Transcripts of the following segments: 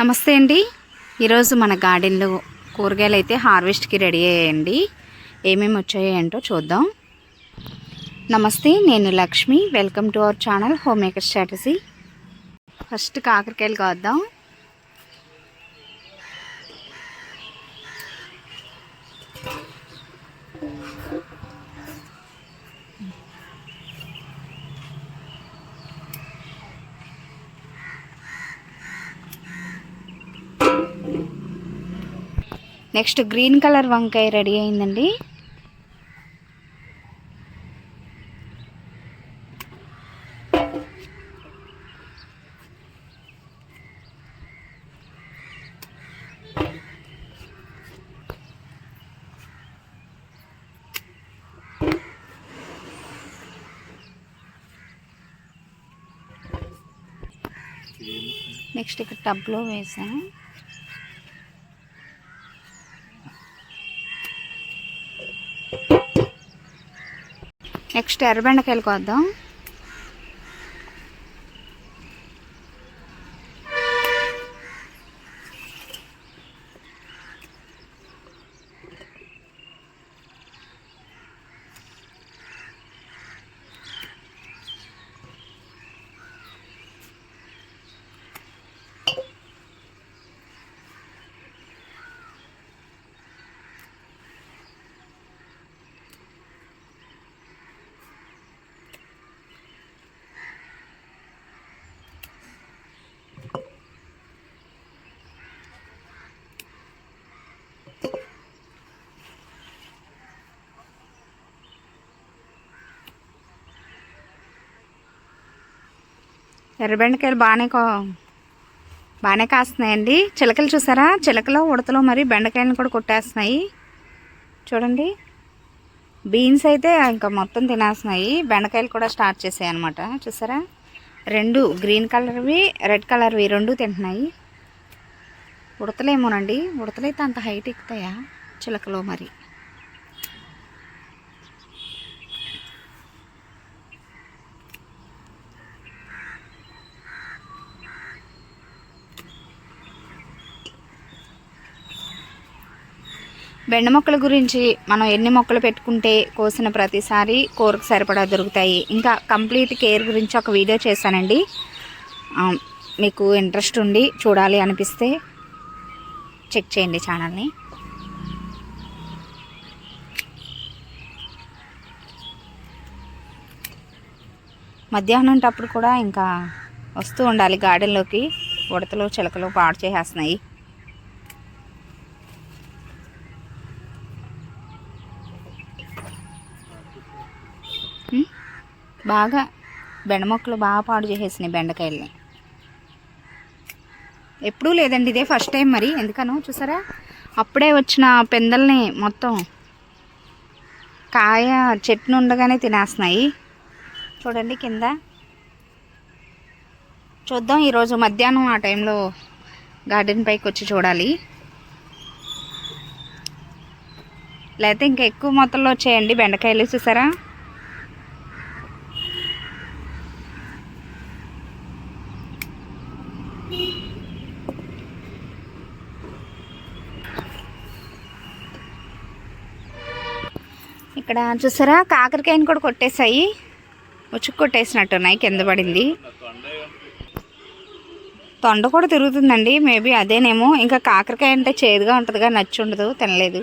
నమస్తే అండి. ఈరోజు మన గార్డెన్లో కూరగాయలు అయితే హార్వెస్ట్కి రెడీ అయ్యాయండి. ఏమేమి వచ్చాయో ఏంటో చూద్దాం. నమస్తే నేను Lakshmi. Welcome to our channel home maker strategy. First కాకరకాయలు కాద్దాం. నెక్స్ట్ గ్రీన్ కలర్ వంకాయ రెడీ అయిందండి. నెక్స్ట్ ఇక్కడ టబ్లో వేసాను నెక్స్ట్ ఎర్రబెండకాయలు కోద్దాం. ఎర్రబెండకాయలు బాగానే కా బాగానే కాస్తున్నాయండి. చిలకలు చూసారా? చిలకలో ఉడతలో మరి బెండకాయలను కూడా కొట్టేస్తున్నాయి. చూడండి. బీన్స్ అయితే ఇంకా మొత్తం తినేస్తున్నాయి. బెండకాయలు కూడా స్టార్ట్ చేసాయి అనమాట చూసారా? రెండు గ్రీన్ కలర్వి రెడ్ కలర్వి రెండు తింటున్నాయి. ఉడతలేమోనండి. ఉడతలైతే అంత హైట్ ఎక్కుతాయా? చిలకలో మరి. బెండ మొక్కల గురించి మనం ఎన్ని మొక్కలు పెట్టుకుంటే కోసిన ప్రతిసారి కూరకు సరిపడా దొరుకుతాయి. ఇంకా కంప్లీట్ కేర్ గురించి ఒక వీడియో చేశానండి. మీకు ఇంట్రెస్ట్ ఉండి చూడాలి అనిపిస్తే చెక్ చేయండి ఛానల్ని. మధ్యాహ్నం టప్పుడు కూడా ఇంకా వస్తూ ఉండాలి గార్డెన్లోకి. ఉడతలు చిలకలు పాడు చేసేస్తున్నాయి. బాగా బెండ మొక్కలు బాగా పాడు చేసేసినాయి బెండకాయల్ని. ఎప్పుడూ లేదండి ఇదే ఫస్ట్ టైం మరి ఎందుకనో చూసారా? అప్పుడే వచ్చిన పెందల్ని మొత్తం కాయ చెట్టు ఉండగానే తినేస్తున్నాయి. చూడండి కింద. చూద్దాం ఈరోజు మధ్యాహ్నం ఆ టైంలో గార్డెన్ పైకి వచ్చి చూడాలి. లేకపోతే ఇంకా ఎక్కువ మొత్తంలో వచ్చాయండి బెండకాయలు చూసారా? ఇక్కడ చూసారా? కాకరకాయని కూడా కొట్టేసాయి ఉచుకు కొట్టేసినట్టున్నాయి కింద పడింది. తొండ కూడా తిరుగుతుందండి మేబీ అదేనేమో. ఇంకా కాకరకాయ అంటే చేదుగా ఉంటుందిగా నచ్చి ఉండదు తినలేదు.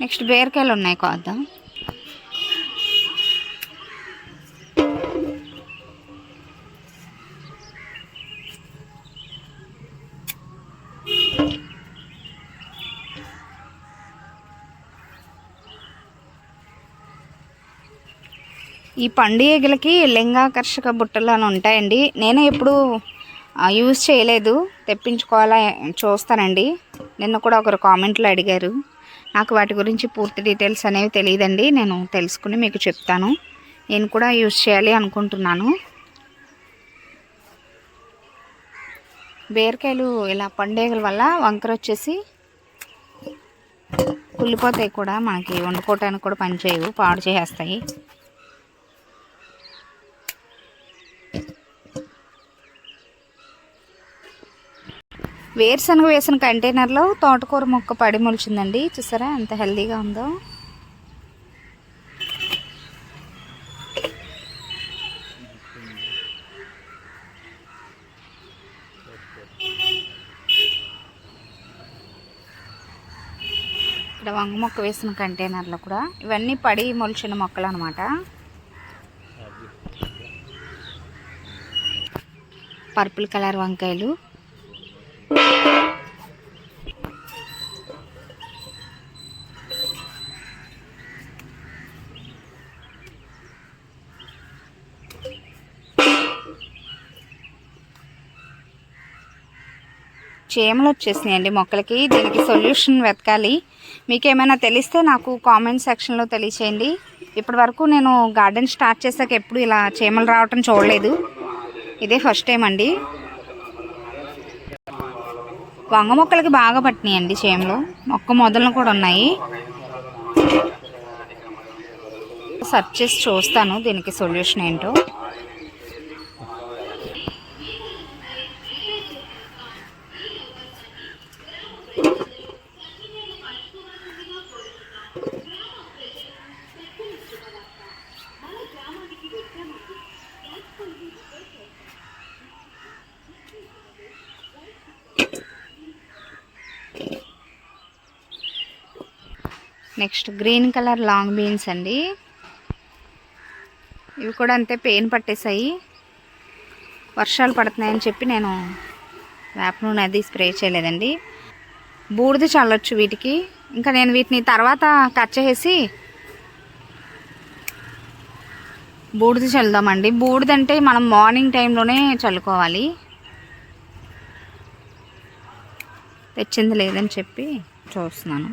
నెక్స్ట్ బీరకాయలు ఉన్నాయి కోద్దాం. ఈ పండుగలకి లింగాకర్షక బుట్టలు అని ఉంటాయండి. నేను ఎప్పుడు యూజ్ చేయలేదు. తెప్పించుకోవాలా చూస్తానండి. నిన్న కూడా ఒకరు కామెంట్లో అడిగారు. నాకు వాటి గురించి పూర్తి డీటెయిల్స్ అనేవి తెలియదండి. నేను తెలుసుకుని మీకు చెప్తాను. నేను కూడా యూజ్ చేయాలి అనుకుంటున్నాను. బీరకాయలు ఇలా పండుగల వల్ల వంకర వచ్చేసి కుళ్ళిపోతాయి కూడా. మనకి వండుకోవటానికి కూడా పనిచేయవు పాడు చేసేస్తాయి. వేరుశనగ వేసిన కంటైనర్లో తోటకూర మొక్క పడి మొలిచిందండి. చూసారా ఎంత హెల్దీగా ఉందో. ఇక్కడ వంగ మొక్క వేసిన కంటైనర్లో కూడా ఇవన్నీ పడి మొలిచిన మొక్కలు అనమాట పర్పుల్ కలర్ వంకాయలు చీమలు వచ్చేసినాయండి మొక్కలకి. దీనికి సొల్యూషన్ వెతకాలి. మీకు ఏమైనా తెలిస్తే నాకు కామెంట్ సెక్షన్లో తెలియచేయండి. ఇప్పటి వరకు నేను గార్డెన్ స్టార్ట్ చేశాక ఎప్పుడు ఇలా చీమలు రావటం చూడలేదు. ఇదే ఫస్ట్ టైం అండి. వంగ మొక్కలకి బాగా పట్టినాయండి చేమలు మొక్క మొదలు కూడా ఉన్నాయి. సర్చ్ చేసి చూస్తాను దీనికి సొల్యూషన్ ఏంటో. Next green colour long beans అండి. ఇవి కూడా అంతే పెయిన్ పట్టేశాయి వర్షాలు పడుతున్నాయని చెప్పి నేను వేప నూనె అది స్ప్రే చేయలేదండి. బూడిద చల్లొచ్చు వీటికి. ఇంకా నేను వీటిని తర్వాత కట్ చేసి బూడిద చల్లుదామండి. బూడిద అంటే మనం మార్నింగ్ టైంలోనే చల్లుకోవాలి. తెచ్చింది లేదని చెప్పి చూస్తున్నాను.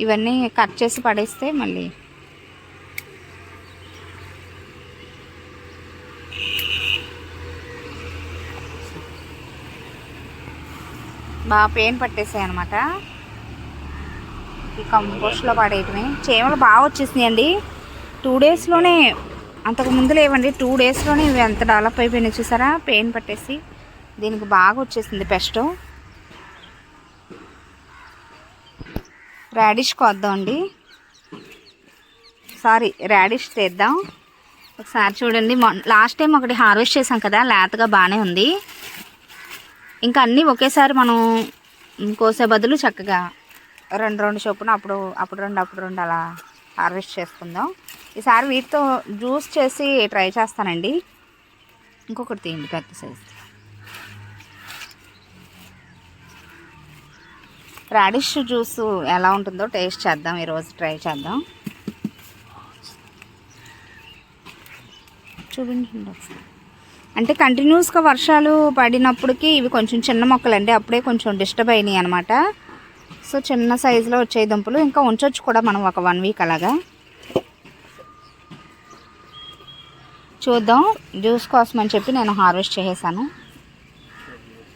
ఇవన్నీ కట్ చేసి పడేస్తే మళ్ళీ బాగా పెయిన్ పట్టేసాయి అనమాట ఈ కంపోస్ట్లో పడేయటమే చేమలు బాగా వచ్చేసినాయండి టూ డేస్లోనే అంతకు ముందు లేవండి టూ డేస్లోనే ఇవి ఎంత డెవలప్ అయిపోయినాయి చూసారా? పెయిన్ పట్టేసి దీనికి బాగా వచ్చేసింది పెస్ట్. రాడిష్ కొద్దాం అండి సారీ రాడిష్ తెద్దాం. ఒకసారి చూడండి లాస్ట్ టైం ఒకటి హార్వెస్ట్ చేసాం కదా లేతగా బాగానే ఉంది. ఇంకా అన్నీ ఒకేసారి మనం కోసే బదులు చక్కగా రెండు రెండు చొప్పున అప్పుడు అప్పుడు రెండు అప్పుడు రెండు అలా హార్వెస్ట్ చేసుకుందాం. ఈసారి వీటితో జ్యూస్ చేసి ట్రై చేస్తానండి. ఇంకొకటి తీయండి పెద్ద సైజ్ రాడిష్ జ్యూస్ ఎలా ఉంటుందో టేస్ట్ చేద్దాం ఈరోజు ట్రై చేద్దాం. చూపించండి ఒకసారి అంటే కంటిన్యూస్గా వర్షాలు పడినప్పటికీ ఇవి కొంచెం చిన్న మొక్కలు అండి అప్పుడే కొంచెం డిస్టర్బ్ అయినాయి అనమాట సో చిన్న సైజులో వచ్చే దుంపలు ఇంకా ఉంచవచ్చు కూడా మనం ఒక వన్ వీక్ అలాగా. చూద్దాం జ్యూస్ కోసం అని చెప్పి నేను హార్వెస్ట్ చేసేసాను.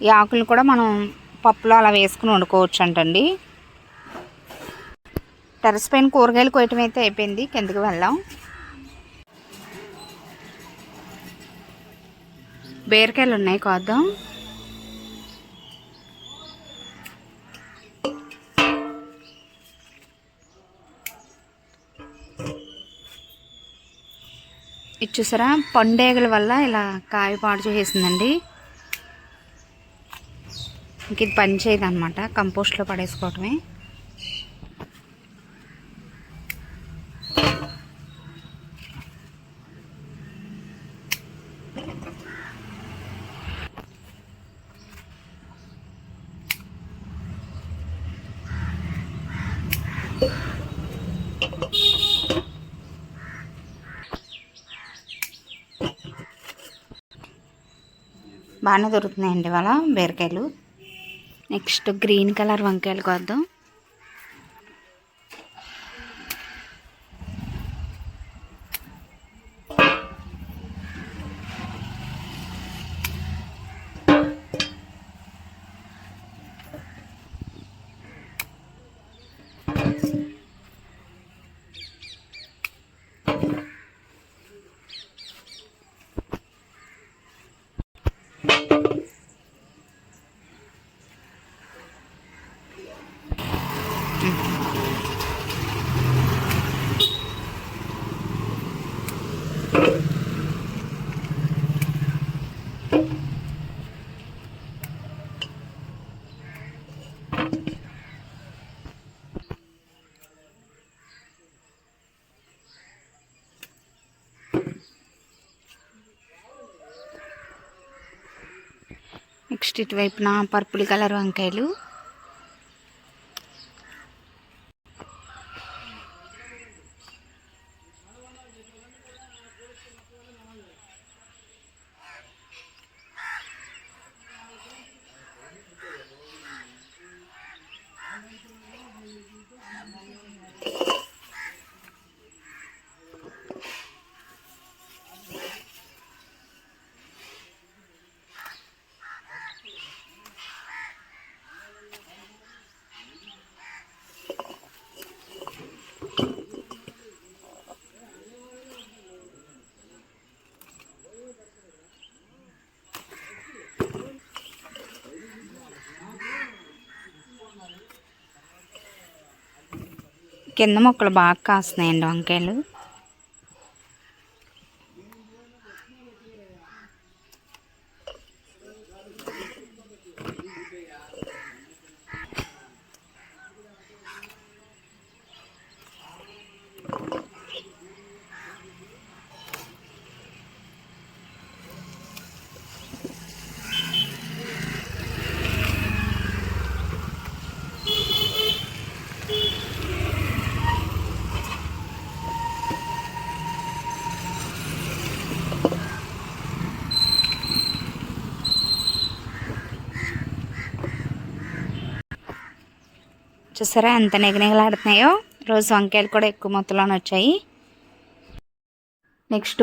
ఈ ఆకులు కూడా మనం పప్పులో అలా వేసుకుని వండుకోవచ్చు అంటండి టెరస్ పైన కూరగాయలు కోయటం అయితే అయిపోయింది. కిందకి వెళ్దాం. బీరకాయలు ఉన్నాయి కోద్దాం. ఇది చూసారా? పండేగల వల్ల ఇలా కాయ పాడు చేసేసిందండి. ఇంక ఇది పని చేయదు అనమాట కంపోస్ట్లో పడేసుకోవటమే. బాగానే దొరుకుతున్నాయండి వాళ్ళ బీరకాయలు. నెక్స్ట్ గ్రీన్ కలర్ వంకాయలు కొద్దాం. నెక్స్ట్ ఇటువైపున పర్పుల్ కలర్ వంకాయలు. కింద మొక్కలు బాగా కాస్తున్నాయండి వంకాయలు. చూసారా ఎంత నిగనిగలాడుతున్నాయో? రోజు వంకాయలు కూడా ఎక్కువ మొత్తంలోనే వచ్చాయి. నెక్స్ట్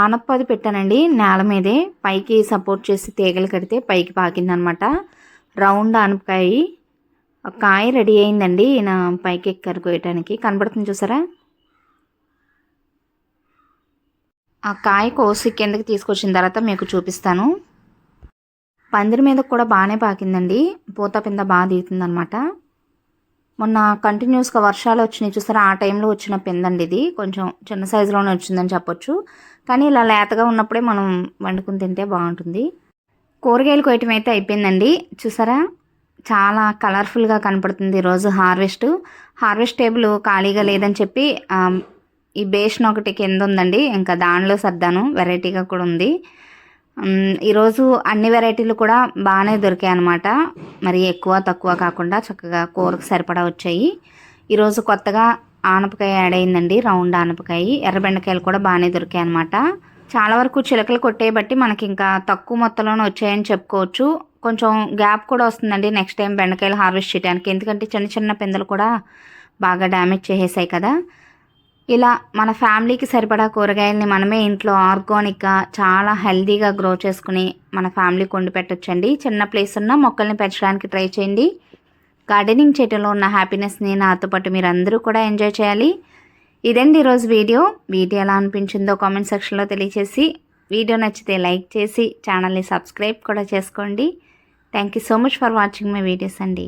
ఆనప్పది పెట్టానండి నేల మీదే. పైకి సపోర్ట్ చేసి తీగలు కడితే పైకి పాకిందనమాట. రౌండ్ ఆనపకాయ. కాయ రెడీ అయిందండి ఈయన పైకి ఎక్కారు కోయటానికి. కనబడుతుంది చూసారా? ఆ కాయ కోసి కిందకి తీసుకొచ్చిన తర్వాత మీకు చూపిస్తాను. పందిరి మీద కూడా బాగానే పాకిందండి. పూత పింద బాగా దిగుతుందనమాట మొన్న కంటిన్యూస్గా వర్షాలు వచ్చినాయి. చూసారా ఆ టైంలో వచ్చిన పిందండి ఇది. కొంచెం చిన్న సైజులోనే వచ్చిందని చెప్పొచ్చు. కానీ ఇలా లేతగా ఉన్నప్పుడే మనం వండుకుని తింటే బాగుంటుంది. కూరగాయలు కొయ్యటం అయితే అయిపోయిందండి. చూసారా చాలా కలర్ఫుల్గా కనపడుతుంది ఈరోజు హార్వెస్ట్ హార్వెస్ట్ టేబుల్ ఖాళీగా లేదని చెప్పి ఈ బేషన్ ఒకటి కింద ఉందండి. ఇంకా దానిలో సర్దాను. వెరైటీగా కూడా ఉంది. ఈరోజు అన్ని వెరైటీలు కూడా బాగానే దొరికాయి అనమాట మరి ఎక్కువ తక్కువ కాకుండా చక్కగా కూరకు సరిపడా వచ్చాయి. ఈరోజు కొత్తగా ఆనపకాయ యాడ్ అయిందండి రౌండ్ ఆనపకాయ. ఎర్రబెండకాయలు కూడా బాగానే దొరికాయి అనమాట చాలా వరకు చిలకలు కొట్టే బట్టి మనకి ఇంకా తక్కువ మొత్తంలోనే వచ్చాయని చెప్పుకోవచ్చు. కొంచెం గ్యాప్ కూడా వస్తుందండి నెక్స్ట్ టైం బెండకాయలు హార్వెస్ట్ చేయడానికి ఎందుకంటే చిన్న చిన్న పిందెలు కూడా బాగా డ్యామేజ్ చేసేసాయి కదా. ఇలా మన ఫ్యామిలీకి సరిపడా కూరగాయలని మనమే ఇంట్లో ఆర్గానిక్గా చాలా హెల్దీగా గ్రో చేసుకుని మన ఫ్యామిలీకి వండి పెట్టచ్చండి. చిన్న ప్లేస్ ఉన్న మొక్కల్ని పెంచడానికి ట్రై చేయండి. గార్డెనింగ్ చేయటంలో ఉన్న హ్యాపీనెస్ని నాతో పాటు మీరు అందరూ కూడా ఎంజాయ్ చేయాలి. ఇదండి ఈరోజు వీడియో. వీడియో ఎలా అనిపించిందో కామెంట్ సెక్షన్లో తెలియచేసి వీడియో నచ్చితే లైక్ చేసి ఛానల్ని సబ్స్క్రైబ్ కూడా చేసుకోండి. Thank you so much for watching my videos అండి.